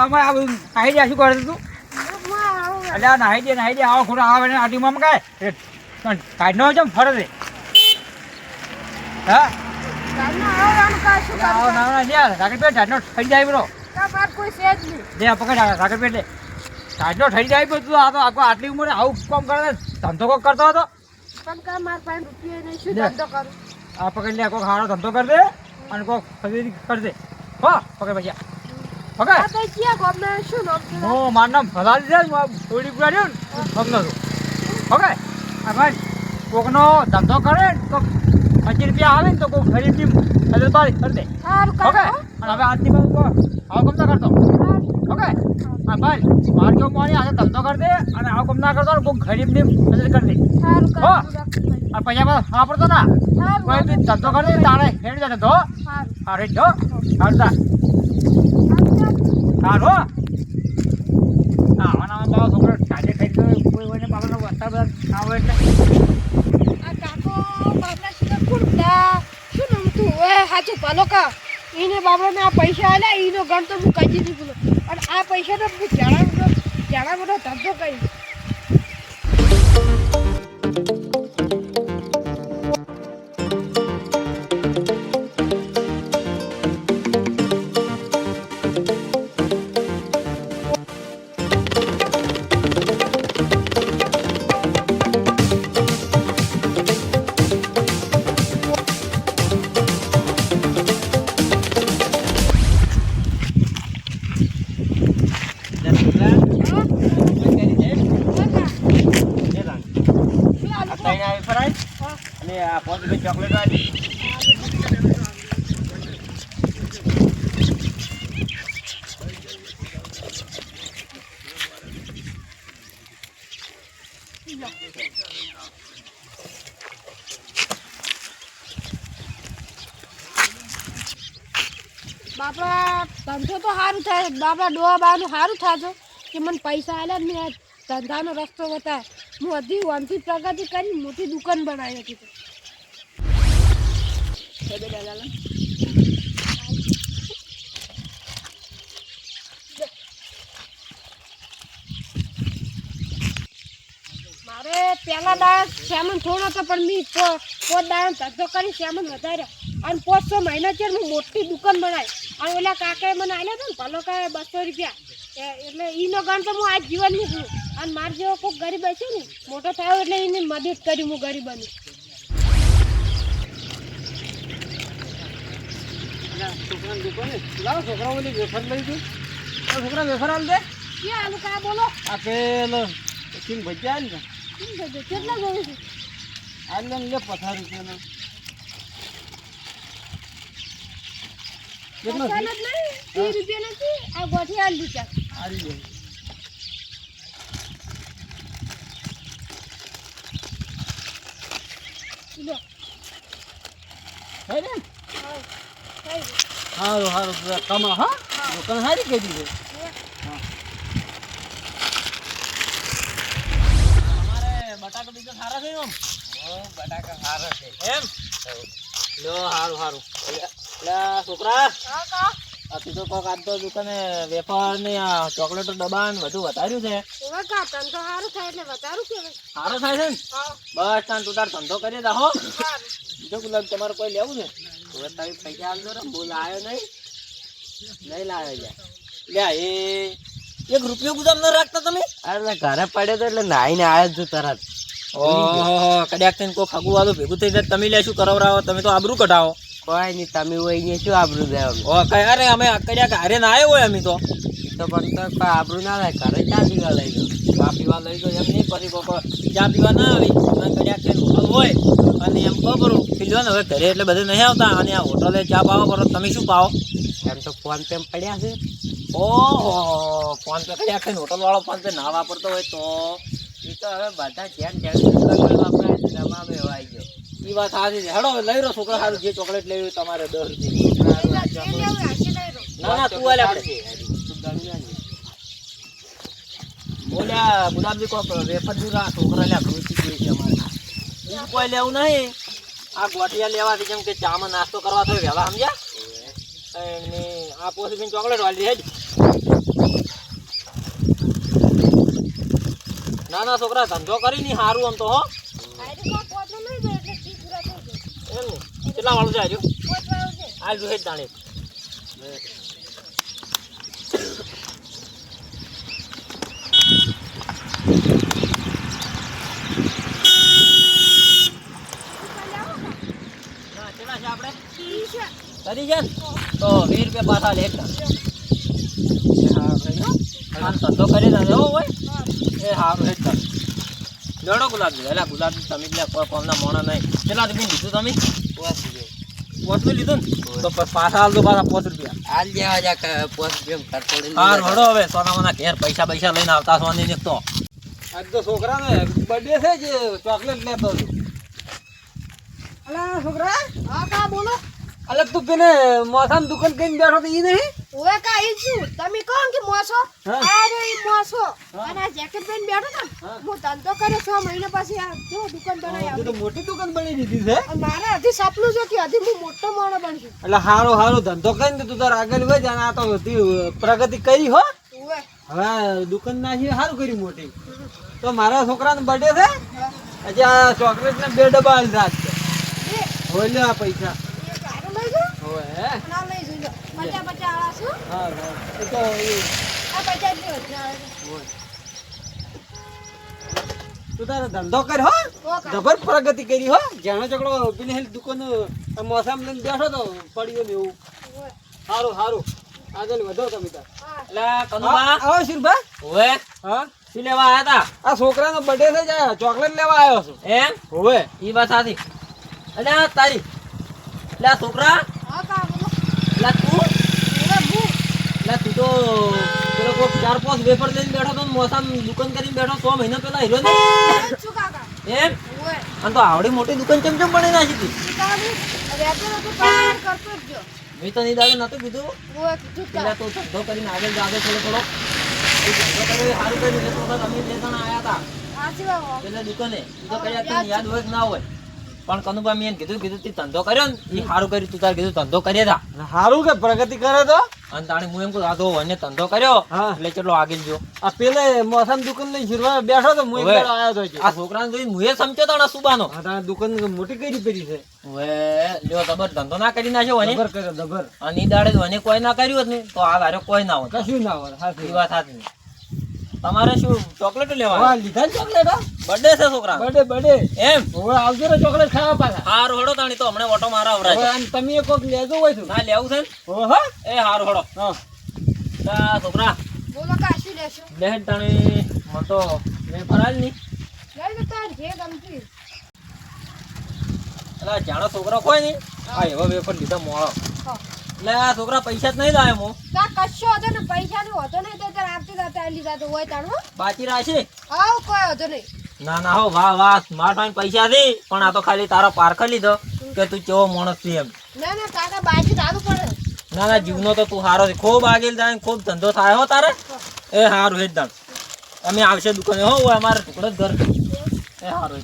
કરું આમાં આ બધું નાહી જા શું કરતો તું? એટલે નાહી દે નાહી દે, આવો ખોટો આવે ને આટીમાં કાંઈ? એ પણ કાઢનો છે ફરે છે હા? કરું? જાય કોઈ જાય આટલી ઉંમરે આવું કામ કરે ધંધો કોક કરતો હતો? કરું? આ પકડ, લે કોક હારો ધંધો કર દે અને કોક ખરીદી કર દે. હો, પકડ પછી પકડ આ તો ક્યાં ગામના શું નામ છે? હું મારું નામ ભલાલ છે હું થોડી પુરાડ્યો ને છું આ ભાઈ કોકનો ધંધો કરે ને તો પચીસ રૂપિયા આવે ને તો કોઈ ખરીદી બારી કરી દે. સારું કાં ઓકે અને હવે આજની બાદ કો આવું કમ ના કરતો. ઓકે હા ભાઈ માર કેવું મારી આજે ધંધો કરી દે અને આવું કમ ના કરતો કોઈ ગરીબની મદદ કરી દે. સારું કરો. આ પૈસા પાછા વાપરતો ના કોઈ બી ધંધો કરી દે તારે હેડી જાય ધંધો સારું. રેડ હાલતા હાલો આવા આના બાબા છોકરો ટાટે ખાઈ ગયો કોઈ કોઈને બાબાનો વસ્તા બધા હોય એટલે આ કાકો બાબલા તા? શું નામ તું ઓય, હાચું પાલો કા. ઈને બાબલાને આ પૈસા આલ્યા, એનો ગણ તો હું કાઢી દીધું. અને આ પૈસા તો હું જાડા બધો- જાડા બધો ધંધો. આ પાંચ રૂપિયા ચોકલેટ વાળી બાપા, ધંધો તો સારું થાય. બાપા ડોહા બાનું સારું થશે કે મને પૈસા આલ્યા મેં ધંધાનો રસ્તો બતાવે હું હજી વનથી પ્રગતિ કરી મોટી દુકાન બનાવી હતી. મારે પહેલા દાણ સેમન થોડો હતો, પણ મી પોત દાણ ધંધો કરી સેમન વધાર્યા. અને પોત છ મહિના છે હું મોટી દુકાન બનાવી. અને ઓલા કાકાએ મને આવ્યા હતા ને ભલો કાએ બસો રૂપિયા. એટલે એનો ગણ તો હું આજ જીવન નીકળું અને મારે જેવો કોઈક ગરીબ હશે ને, મોટો થયો એટલે એને મદદ કરી હું ગરીબ છોકરાની દુકાને લાવો છોકરા ઓલી વેફર લઈ ગઈ છોકરા વેફર આલ દે ક્યાં આલું કા બોલો આ પેલો સિંગ ભજીયા ને થયું? કેટલા જોયું છે સારું હારું હારું કમા હા? દુકાન સારી કહી છે? અમારે બટાકા બીજો સારા છે એમ? બટાકા સારા છે. એમ? લો સારું સારું એટલે છોકરા. હા તું તો કોક આજ તો દુકાને વેપાર ને આ ચોકલેટ ને બધું વધાર્યું છે. ધંધો સારું થાય એટલે વધારું કેવાય સારો થાય છે ને? બસ તાન તું તાર ધંધો કરી દો હો. સારું બીજો ગુલાબ તમારે કોઈ લેવું છે? હવે તમે પૈસા આપજો ને બોલ આવ્યો નહીં. નહીં લાવ્યો લ્યા એ એક રૂપિયો ગુદામ ન રાખતા તમે? અરે ઘરે પડ્યો તો એટલે નાઈને આવ્યો છું તરત. ઓહો કદાચ થઈને કોઈ ખગું વાળું ભેગું થઈ જાય તમે લે શું કરાવરાવો? તમે તો આબરૂ કઢાવો. કોઈ નહીં તમે હોય અહીંયા શું આબરું દેવા ઓ કઈ અરે અમે કદાચ હારે ના આવ્યો હોય અમે તો. તો પણ તો કોઈ ના થાય ઘરે ચા પીવા લઈ ગયો. ચા પીવા લઈ ગયો એમ નહીં પછી બપોર ચા પીવા ના આવી. કદાચ કઈ હોટલ હોય. અને એમ ખબર પીલો ને, હવે ઘરે એટલે બધે નહીં આવતા. અને આ હોટલે ચા પાવો કરો તમે શું પાવો? એમ તો ફોન પે પડ્યા છે. ઓહો, ફોન પે કર્યા કે હોટલ વાળો ફોન પે ના વાપરતો હોય તો? એ તો હવે બધા ધ્યાન ધ્યાન છે રમામે આવી ગયો. એ વાત સાચી છે. હેડો, લઈ રહ્યો છોકરા સારું જે ચોકલેટ લેવી તમારે દસ રૂપિયા. ના ના, તું આપણે બોલ્યા ગુલાબજી કોક વેફર છોકરા લ્યા ભૂસી ગઈ છે અમારે. કોઈ લેવું નહીં. આ ગોટિયા લેવાથી જેમ કે ચામાં નાસ્તો કરવા તો વહેલા સમજ્યા? અને આ પોસી ચોકલેટ વાળી હેજ ના ના છોકરા ધંધો કરી ની સારું આમ તો હો. નહીં એમ ને? કેટલા વાળું છે આજુ પોત વાળો જ આ જો હેડ તાણે દુકાને આવો કા? ના કેટલા છે આપણે ઈ છે કરી છે? તો વીસ રૂપિયા પાછા લે ધંધો કરી દે હો હોય એ સારું હેડ તાણ લેડો ગુલાબ એટલે ગુલાબ તમે એટલે કોઈ કોમના મોણા નહીં. કેટલા રૂપિયા લીધું તમે? પોચનું લીધું ને? તો પાછા હાલ તો પાછા પોચ રૂપિયા. હાલ જેવા જા પોચ રૂપિયા કરતોડી હાર હવે. સોના મોના ઘેર પૈસા પૈસા લઈને આવતા સોની ને તો. આજ તો છોકરાને બર્થડે છે જે ચોકલેટ લેતો છું અલા છોકરા? હા કા બોલો? અલગ તું પેલે મોસામ દુકાન કઈ બેઠો તો ઈ નહીં? ઓવે કા ઈ છું તમે કહો કે મોસો? હા. આ રે ઈ મોસો. અને જેકેટ પહેરીને બેઠો ને હા. ધંધો કર્યો છ મહિના પછી આ જો દુકાન બનાવી હજુ તો મોટી દુકાન બની દીધી છે? મારે હજી સપનું છે કે હજી હું મોટો માણો બનશું. એટલે હારો હારો ધંધો કરીને તું તાર આગળ વધ અને આ તો પ્રગતિ કરી હો. હવે દુકાન નાખી સારું કર્યું મોટી. તો મારા છોકરાને બર્થડે છે. હજી આ ચોકલેટ ના બે ડબ્બા હાલ રાત છે. હોય પૈસા. જજો. આવા છું હા હા. તો આ પચાસ જ તું તારો ધંધો કર હો. જબર પ્રગતિ કરી હો. જાણો ચકડો બિન હેલ દુકાન મોસામ લઈને બેઠો તો પડ્યો ને એવું. સારું સારું આગળ વધો તમે તાર. એટલે કનુભા આવો શિરભા. હવે. હા. શું લેવા આવ્યા આ છોકરાનો બર્થડે છે જાય ચોકલેટ લેવા આવ્યો છું. એમ? હોવે. ઈ વાત સાચી. એટલે તારી. એટલે આ છોકરા. તું તું તો પેલો ચાર પાંચ વેફર લઈને બેઠો તો મોસામ દુકાન કરીને બેઠો સો મહિના પેલા હીરો ને? જ છું કાકા એમ? અને તો આવડી મોટી દુકાન ચમ ચમ બની નાખી હતી મેં તો નહીં નતું કીધું. પેલા તો ધંધો કરીને આગળ જાગે થોડો થોડો સારું તો અમે બે જણા આયા હતા પેલા દુકાને. તો કયા યાદ હોય ના હોય. પણ કનુભા મેં કીધું કીધું તી ધંધો કર્યો ને? એ સારું કર્યું તું તાર કીધું ધંધો કરીએ તા. સારું કે પ્રગતિ કરે તો? અને તાણે હું એમ કહું આ તો વને ધંધો કર્યો. એટલે ચલો આગળ જો આ પેલે મોસમ દુકાન લઈને શિરવા બેઠો તો હું એકલો આવ્યો તો આ છોકરાને જોઈને હું એ સમજ્યો તાણે સુબાનો. હા દુકાન મોટી કરી પડી છે. હવે લ્યો જબર ધંધો ના કરી નાખ્યો અને જબર કર્યો જબર. અને દાડે અને કોઈ ના કર્યું હોત ને તો આ તારે કોઈ ના હોત. કશું ના હોય એ સાચી વાત સાચી. તમારે શું ચોકલેટ લેવા? હા લીધા ને ચોકલેટ હા? બર્થડે છે છોકરા. બર્થડે બર્થડે એમ? હવે આવજો ને ચોકલેટ ખાવા પાછા. હા રોડો તાણી તો હમણાં ઓટો મારા આવરા આમ તમે કોક લેજો હોય છું ના લેવું છે ને? હા? એ હારું હડો. હા. તા છોકરા. બોલો કા શું લેશો? બેહેડ તાણી. મને તો મેં ફરાજ નહીં લઈ લો તાર જે ગમતી. અલા જાણો છોકરો કોઈ નહીં આ એવો વેફર લીધા મોળો. હા. એટલે આ છોકરા પૈસા જ નહીં લાવે હું કા કશો હતો ને પૈસા નું હતો નહીં તે તાર આપતી દાતા આલી દાતો હોય તાણો બાકી રાશે આવ કોઈ હતો નહીં. ના ના હો વાહ વાહ મારા પાસે પૈસા દે પણ આ તો ખાલી તારો પારખ લીધો કે તું કેવો માણસ છે એમ. ના ના કાકા બાજી તારું પડે. ના ના જીવનો તો તું સારો છે. ખૂબ આગળ જાય ખૂબ ધંધો થાય હો તારે? એ સારું હેડ દાણ અમે આવશે દુકાને હો અમારે ટુકડો જ ઘર. એ સારું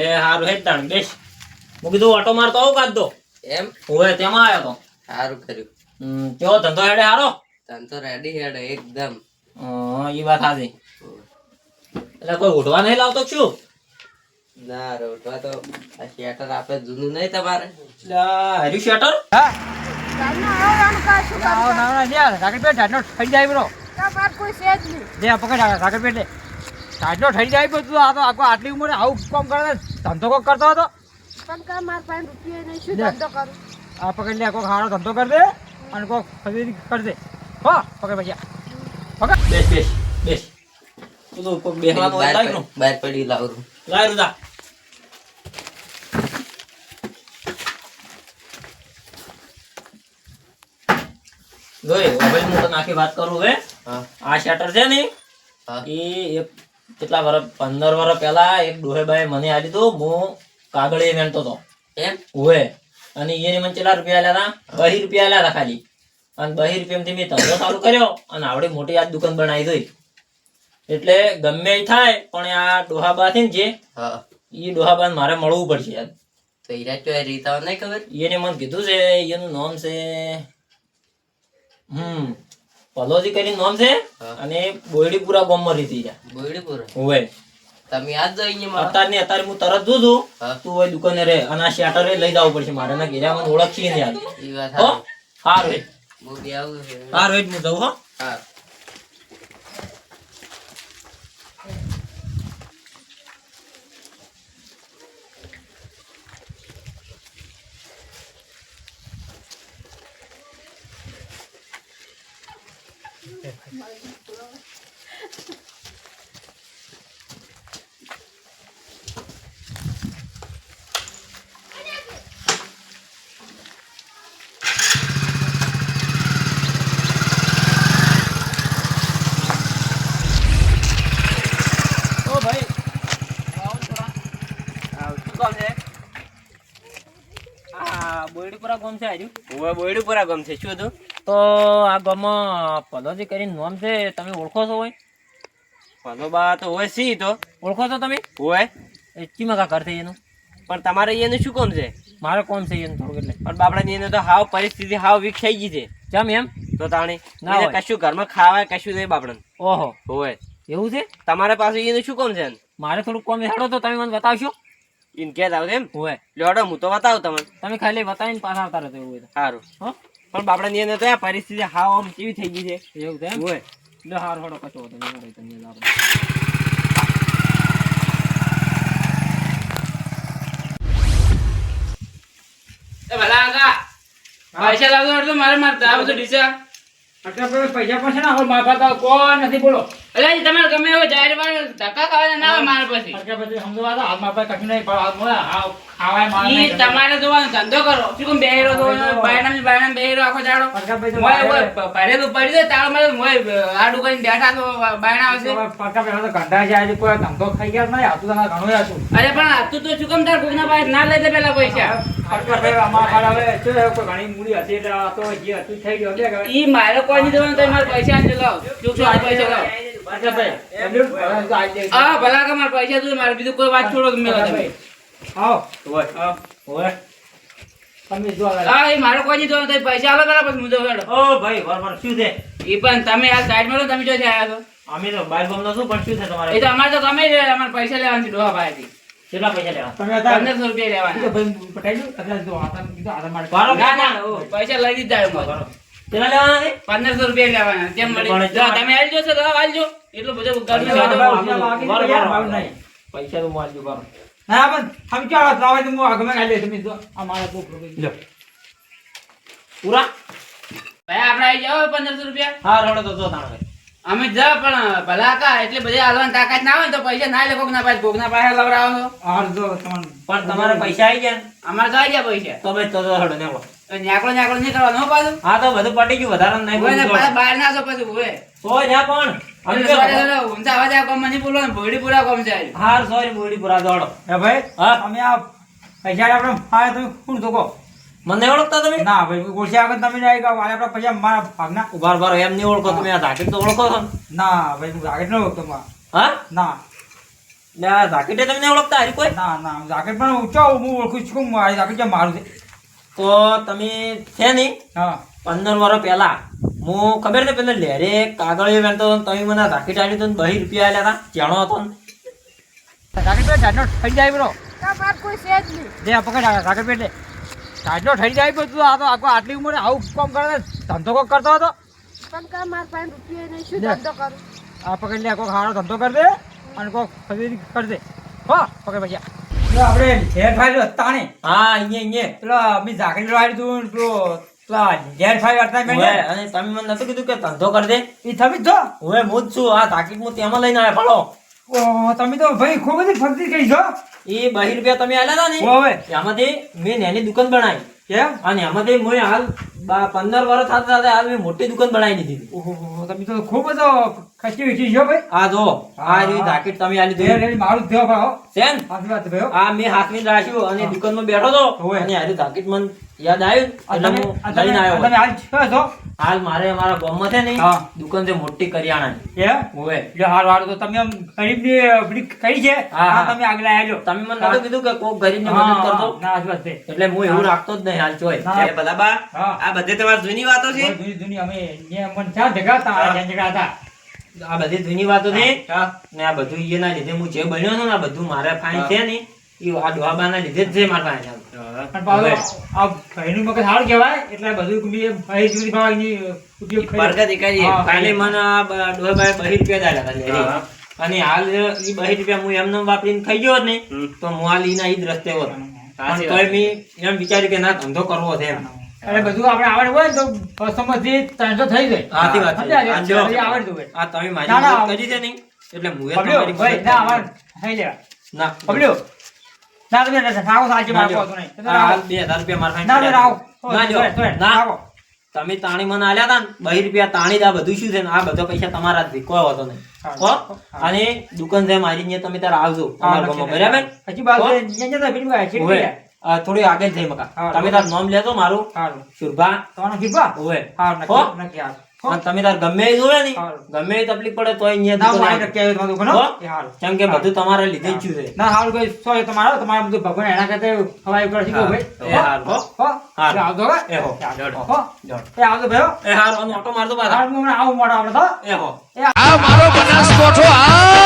લે સારું હેડ તાણ બેસ હું કીધું ઓટો મારતો આવું કાઢ દો એમ ઓય તેમાં આવ્યો તો સારું કર્યું હમ, કેવો ધંધો હેડે હારો ધંધો રેડી હેડે એકદમ એ વાત સાચી એટલે કોઈ ઉઠવા નહીં લાવતો શું ના ઉઠવા તો આ શેટર આપે જૂનું નહીં તમારે હર્યું શેટર હા રાકેટ પેટ ઢાઢનો થઈ જાય બરો પકડ રાકેટ પેટ લે ઢાઢનો થઈ જાય બધું આ તો આખો આટલી ઉંમરે આવું કામ કરે ધંધો કોક કરતો હતો? પણ કાં માર પાસે રૂપિયા નહીં, શું ધંધો કરું? આ પકડ લે કોક હારો ધંધો કરી દે અને કોક ખરીદી કરી દે. હો પકડ પછી પકડ. બેસ બેસ બેસ. તો કોક બેહવાનું હોય બહાર લાય બહાર પડી લાવરું લાય દા જોઈ હવે હું તને આખી વાત કરું હવે. આ શટર છે ને એ એક કેટલા વર્ષ પંદર વર્ષ પહેલા એક ડોહેબાએ મને આલી તો હું કાગળે વેણતો હતો એમ? હોય અને એને મને કેટલા રૂપિયા લેતા બહી રૂપિયા લેતા ખાલી. અને બહી રૂપિયામાંથી મેં ધંધો ચાલુ કર્યો અને આવડી મોટી આ દુકાન બનાવી દઈ. એટલે ગમે થાય પણ આ ડોહાબા છે ને જે એ ડોહાબા મારે મળવું પડશે યાર. તો હીરા ચો રીતા નહીં ખબર? એને મને કીધું છે એનું નામ છે હમ પલોજી કરીને નામ છે અને બોયડીપુરા ગામમાં રીતી છે. બોયડીપુરા? હોય. તમે આજ જો અહીંયા અત્યારે અત્યારની અત્યારે હું તરત જો છું. તું હોય દુકાને રે અને આ શેટરે લઈ જવું પડશે મારે ના ઘેરા મને ઓળખી ને યાર. હા વાત હો? સારી. હેડ. હું જઉં હો. છે આજુ હું બોયડીપુરા ગામ છે. શું તું તો આ ગામમાં પલોજી કરીને નામ છે તમે ઓળખો છો હોય ભલોબા તો હોય સી તો. ઓળખો છો તમે? હોય. એ ચીમાં કા એનું. પણ તમારે અહીંયાનું શું કામ છે? મારે કોણ છે એનું થોડુંક એટલે. પણ બાપડા ની તો હાવ પરિસ્થિતિ હાવ વીક થઈ ગઈ છે. કેમ એમ? તો તાણી ના કશું ઘરમાં ખાવાય કશું નહીં બાપડા ઓહો. હોય. એવું છે? તમારા પાસે એનું શું કોમ છે? મારે થોડુંક કોમ હેડો તો તમે મને બતાવશો. ઇન કે આવ એમ? હોય. લેડો હું તો બતાવું તમને. તમે ખાલી બતાવીને પાછા આવતા રહેતો એવું હોય સારું હો? પણ બાપડા ની તો આ પરિસ્થિતિ હાવ આમ કેવી થઈ ગઈ છે. એવું એમ? હોય. લે હાર હડો કચો હતો નહીં તમને આપણે. પૈસા લાવજો એટલે મારે મારે આ બધું ડીસા. આટલા પૈસા પાસે ના હોય મારા નથી બોલો. એટલે તમારે ગમે એવો બાર ધક્કા ખાવાના ના હોય મારા પછી. સમજવા તો હાથ પાસે કશું નહીં પણ હાવ ખાવાય નહીં. તમારે જોવાનું ધંધો કરો. શું કેમ બેહેરો તો બેહેરો આખો જાડો ઓય ભરેલું પડી જાય તારો મારે મોય આડું કરીને બેઠા તો બાયણા આવશે. પાકા તો છે આજે કોઈ ધંધો ખાઈ ગયા નહીં હતું તો ઘણું હતું અરે પણ આતું તો શું કેમ તાર ભૂખના પાસે ના લઈ દે પેલા પૈસા? ઘણી મૂડી હતી તો હતું થઈ ગયો એટલે ઈ મારે કોઈ નહીં દેવાનું તો મારે પૈસા લાવ શું શું આ પૈસા લાવ હા ભલા કે મારે પૈસા જોઈએ મારે બીજું કોઈ વાત છોડો તમે? આવો હોય ઓય તમે જો હા એ મારે કોઈ નહીં પૈસા આલો પેલા પછી હું હેડો. ઓ ભાઈ બરાબર શું છે? એ પણ તમે આ સાઈડમાં રહો, તમે જો આવ્યા છો? અમે તો બાર ગામનો શું પણ શું છે તમારે? એ તો અમારે તો ગમે તે અમારે પૈસા લેવાના છે ડોહા ભાઈ કેટલા પૈસા લેવા તમે પંદરસો રૂપિયા લેવાના. ભાઈ પટાઈ દઉં અત્યારે જો આતા કીધું આતા મારે. ના ના પૈસા લઈ દીધા બરાબર. કેટલા લેવાના છે? પંદરસો રૂપિયા લેવાના કેમ મળી? તમે આવી જશો તો આવજો એટલું બધું ઘરનું પૈસા બધું પૈસા તો યાર, બરાબર. બાબુ નહીં. પૈસા તો માલજો બારો ના પણ તમે ચાલો તો હું આગળ ખાઈ લઈશ. તમે આ મારા બહુ પ્રોબ્લેમ પૂરા ભાઈ આપણે આવી જાઓ પંદરસો રૂપિયા. હા રડો તો જો અમે જા પણ ભલા કા એટલે બધા હાલવાની તાકાત ના હોય તો પૈસા ના લે કોક ના પાસે કોક ના પાસે લવડાવો પણ તમારે પૈસા આવી ગયા અમારે તો આવી ગયા પૈસા. તો ભાઈ તો તો રડો ને બોલો. તો ન્યાકડો ન્યાકડો નહીં કરવાનો પાછું. હા તો બધું પટી ગયું વધારે નહીં હોય ને બોલવું પાછા બહાર ના છો પછી હોય તો જા પણ. અમે એટલે સોરે તો- સોરે ઊંચા અવાજે આ ગામમાં નહીં બોલવાનું ભોયડી પૂરા ગામ છે હાર સોરી બોડી પૂરા દોડો. હે ભાઈ હા. તમે આ પૈસા આપણે હા તમે કોણ ધોકો? મને ઓળખતા તમે? ના ભાઈ ઓળખી આગળ તમે જાય કે વાલે આપણા પૈસા મારા ભાગના? ઉભાર ઉભાર એમ નહીં ઓળખો તમે આ જાકેટ તો ઓળખો છો ના? ભાઈ હું ઝાકેટ નહીં ઓળખતો માં હા? ના. ને તમને ઓળખતા હારી કોઈ? ના ના ઝાકેટ પણ ઊંચો હું ઓળખું છું મારી જાકેટ મારું છે. તો તમે છે ને હા. પંદર વર્ષ પહેલા. હું ખબર ને પેલા લેરે કાગળ વેણતો હતો તમે મને રાખી ટાળી તો બહી રૂપિયા આલ્યા હતા જાણો હતો ને. કાગળ પેટ ઢાંડો થઈ જાય બરો. જે છે પકડ કાગળ પેટ. ઢાંડો થઈ જાય બધું આ તો આખો આટલી ઉંમરે આવું કામ કરે ધંધો કોક કરતો હતો? પણ કા માર પાસે રૂપિયા નહીં શું ધંધો કરું? આ પકડ લે કોક હારો ધંધો કરી દે અને કોક ખરીદી કરી દે. હો પકડ પછી આપણે ઝેર ફાઈ હા અહીંયા અહીંયા. પેલો અમે ઝાકડી લાવી દીધું પેલો પેલા ઝેર ફાઈ મેં અને તમે મને નતું કીધું કે ધંધો કરી દે? એ તમે જ હવે હું જ છું. આ તાકીદ હું તેમાં લઈને આવ્યો તમે તો ભાઈ ખૂબ બધી ફરતી છો. એ બહી રૂપિયા તમે આલ્યા હતા ને? એમાંથી મેં નેની દુકાન બનાવી. કેમ અને એમાંથી મોય હાલ પંદર વર્ષ થતા થતા હાલ મેં મોટી દુકાન બનાવી દીધી ઓહો તમે તો ખૂબ જ ખસી વેચી છો ભાઈ. આ જો આ રહ્યું જાકેટ તમે આલી દે મારું દેવા દેવો સેન સાચી વાત ભાઈ આ મેં હાથવી રાખ્યું અને દુકાનમાં બેઠો તો. અને હારી જાકેટ મને યાદ આવ્યું એટલે લઈને આવ્યો તમે હાલ છો છો હાલ મારે અમારા ગામમાં છે ને દુકાન છે મોટી કરિયાણાની. એ હોવે એટલે હાલ હારું તો તમે આમ ગરીબની પેલી કઈ છે. હા. તમે આગળ આવ્યો તમે મને કીધું કે કોઈ ગરીબને હા, મદદ કરતો ના, સાચી વાત છે. એટલે હું એવું રાખતો જ નહીં. હાલ ચોય એ ભલાબા. આ બધે તમારી જૂની વાતો છે? જૂની જૂની અમે મને ભેગા હતા, જ્યાં ભેગા આ બધી જૂની વાતો છે? ને આ બધું એના લીધે હું જે બન્યો છું ને આ બધું મારા ફાઈન છે ને એ આ ડોહાબાના લીધે જ છે મારા ફાઈન પણ પાછું આ ભાઈનું મગજ સારું કહેવાય એટલે બધું મેં ભાઈ જુદી ભાવની ઉપયોગ કર્યો. બરકત એકાઈ હા. મને આ ડોહાબાએ બહી રૂપિયા હા. અને હાલ એ બહી રૂપિયા હું એમને વાપરીને ખાઈ ગયો ને તો હું હાલ એના જ રસ્તે હોત. પણ તોય મેં એમ વિચાર્યું કે ના ધંધો કરવો છે એમ એટલે બધું આપણે આવડ હોય તો બસોમાંથી ત્રણસો થઈ જાય સાચી વાત આવડતું હોય. આ તમે મારી. મદદ કરી છે નહીં એટલે હું તમારી ભાઈ, મદદ ના, આવડ. થઈ લેવા. ના પકડ્યો? ના, તમે સાચી છો નહીં. તમે આ હાલ આવો. બે હજાર રૂપિયા મારા ના, ના. ના ના. તમે તાણી મને આલ્યા હતા ને બહી રૂપિયા તાણી દા બધું શું છે ને આ બધા પૈસા તમારા જ. કોઈ વાંધો નહીં? અને દુકાન છે મારી ને તમે ત્યારે આવજો બરાબર? પછી બાજુ થોડી આગળ જઈ મકા. તમે તાર નામ લેજો મારું. સુરભા તમારું સુરભા નક્કી? અને તમે તાર ગમે એ જોવે ને ગમે એ તકલીફ પડે તો અહીંયા ના, આવ્યો તમારું. કેમ કે બધું તમારે લીધે જ છે. ના હાલ કોઈ સો તમારો તમારે બધું ભગવાન એના કરતા હવાઈ ઉપર શીખો ભાઈ. એ હાલ હો? એ આવજો હો. એ હો. હો? એ આવજો ભાઈ એ હાલ ઓટો મારતો પાછા. હારું, હું આવું મોડો આપણે તો. એ હો. આ મારો બનાસકોઠો આ